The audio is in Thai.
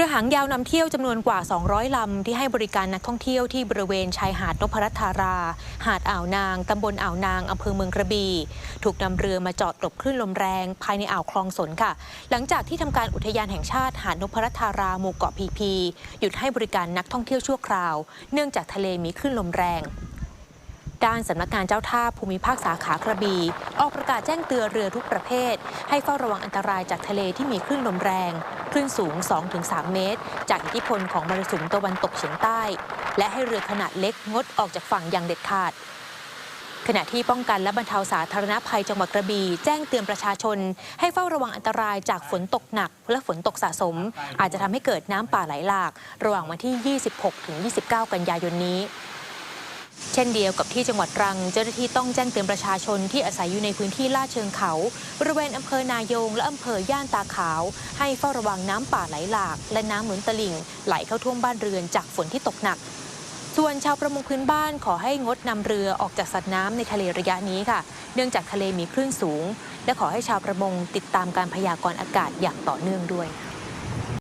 รือหางยาวนำเที่ยวจำนวนกว่า 200 ลำ ที่ให้บริการนักท่องเที่ยวที่บริเวณชายหาดนพรัตน์ธารา หาดอ่าวนาง ตำบลอ่าวนางอำเภอเมืองกระบี่ ถูกนำเรือมาจอดหลบคลื่นลมแรง ภายในอ่าวคลองสนค่ะ หลังจากที่ทำการอุทยานแห่งชาติหาดนพรัตน์ธาราหมู่เกาะพีพี หยุดให้บริการนักท่องเที่ยวชั่วคราว เนื่องจากทะเลมีคลื่นลมแรงด้านสำนักงานเจ้าท่าภูมิภาคสาขากระบี่ออกประกาศแจ้งเตือนเรือทุกประเภท ให้เฝ้าระวังอันตรายจากทะเลที่มีคลื่นลมแรง คลื่นสูง 2-3 เมตร จากอิทธิพลของมรสุมตะวันตกเฉียงใต้ และให้เรือขนาดเล็กงดออกจากฝั่งอย่างเด็ดขาดขณะที่ป้องกันและบรรเทาสาธารณภัยจังหวัดกระบี่แจ้งเตือนประชาชน ให้เฝ้าระวังอันตรายจากฝนตกหนัก และฝนตกสะสม อาจจะทำให้เกิดน้ำป่าไหลหลาก ระหว่างวันที่ 26-29 กันยายนนี้ ช่นเดียวกับที่จังหวัดตรัง เจ้าหน้าที่ต้องแจ้งเตือนประชาชนที่อาศัยอยู่ในพื้นที่ลาดเชิงเขา บริเวณอำเภอนายง และอำเภอย่านตาขาว ให้เฝ้าระวังน้ำป่าไหลหลาก และน้ำหนุนตลิ่ง ไหลเข้าท่วมบ้านเรือนจากฝนที่ตกหนัก ส่วนชาวประมงพื้นบ้านขอให้งดนำเรือออกจากสัตว์น้ำในทะเลระยะนี้ค่ะ เนื่องจากทะเลมีคลื่นสูง และขอให้ชาวประมงติดตามการพยากรณ์อากาศอย่างต่อเนื่องด้วย